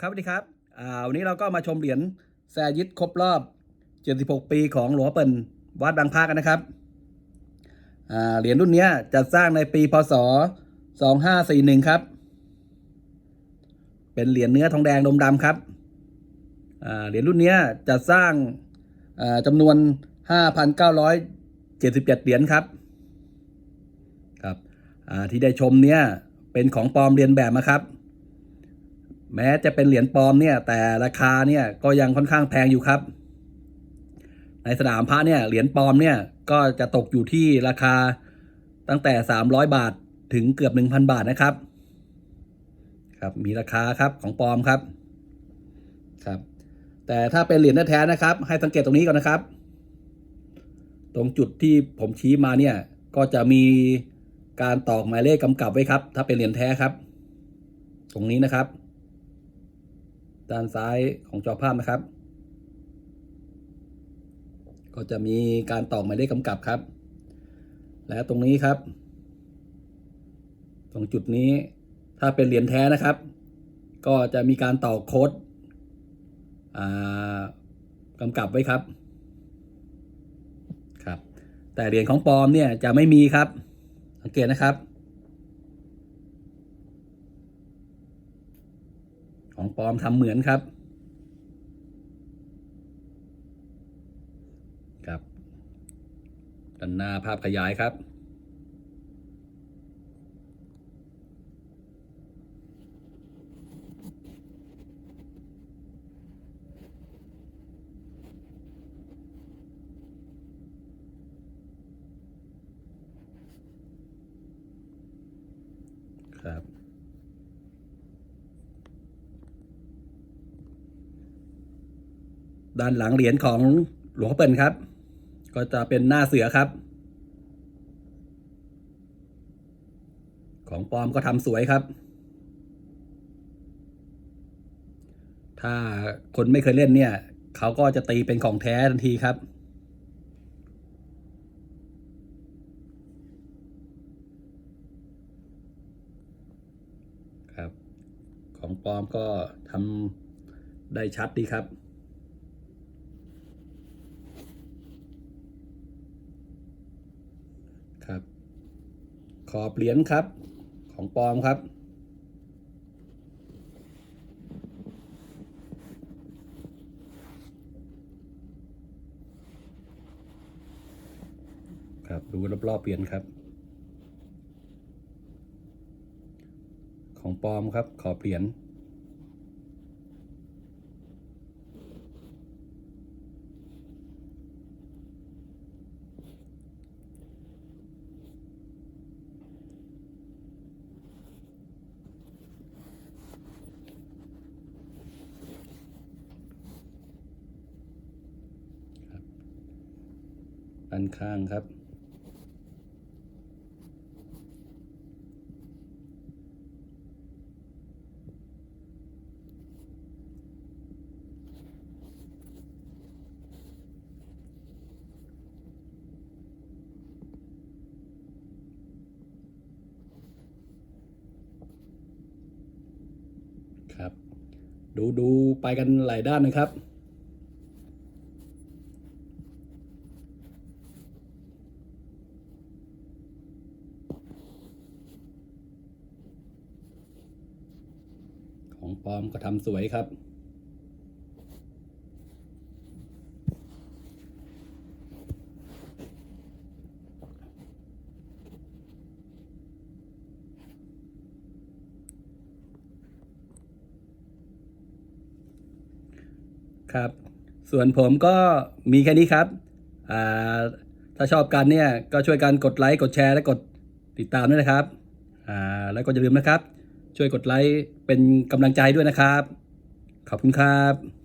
ครับสวัสดีครับวันนี้เราก็มาชมเหรียญแซยิดครบรอบ 76 ปีของหลวงพ่อเปิ่นวัดบางพระกันนะครับเหรียญรุ่นนี้จัดสร้างในปีพศ 2541 ครับ เป็นเหรียญเนื้อทองแดงดมดำครับเหรียญรุ่นนี้จัดสร้างจำนวน 5,977 เหรียญครับครับที่ได้ชมเนี้ยเป็นของปลอมเรียนแบบนะครับ แม้จะเป็นเหรียญปลอมเนี่ย แต่ราคาเนี่ยก็ยังค่อนข้างแพงอยู่ครับ ในสนามพระเนี่ยเหรียญปลอมเนี่ยก็จะตกอยู่ที่ราคาตั้งแต่ 300 บาทถึงเกือบ 1,000 บาทนะครับ ครับมีราคาครับของปลอมครับครับ แต่ถ้าเป็นเหรียญแท้ๆนะครับ ให้สังเกตตรงนี้ก่อนนะครับ ตรงจุดที่ผมชี้มาเนี่ยก็จะมีการตอกหมายเลขกำกับไว้ครับ ถ้าเป็นเหรียญแท้ครับ ตรงนี้นะครับ ด้านซ้ายของจอภาพนะครับ ก็จะมีการต่อหมายเลขกำกับครับ และตรงนี้ครับตรงจุดนี้ถ้าเป็นเหรียญแท้นะครับ ก็จะมีการต่อโค้ดกำกับไว้ครับครับ แต่เหรียญของปลอมเนี่ยจะไม่มีครับสังเกตนะครับ ของปลอมทำเหมือนครับ ครับด้านหน้าภาพขยายครับครับ ด้านหลังเหรียญของหลวงพ่อเปิ่นครับ ก็จะเป็นหน้าเสือครับ ของปลอมก็ทำสวยครับ ถ้าคนไม่เคยเล่นเนี่ย เขาก็จะตีเป็นของแท้ทันทีครับครับ ของปลอมก็ทำได้ชัดดีครับครับ ขอบเหรียญครับ ของปลอมครับ ครับดูรอบๆเหรียญครับ ของปลอมครับ ขอบเหรียญ ด้านข้างครับ ครับ ดูดูไปกันหลายด้านนะครับ ปลอมก็ทำสวยครับ ครับ ส่วนผมก็มีแค่นี้ครับอ่าถ้าชอบกันเนี่ย ก็ช่วยกันกดไลค์ กดแชร์ และกดติดตามด้วยนะครับอ่าแล้วก็อย่าลืมนะครับ ช่วยกดไลค์เป็นกำลังใจด้วยนะครับ ขอบคุณครับ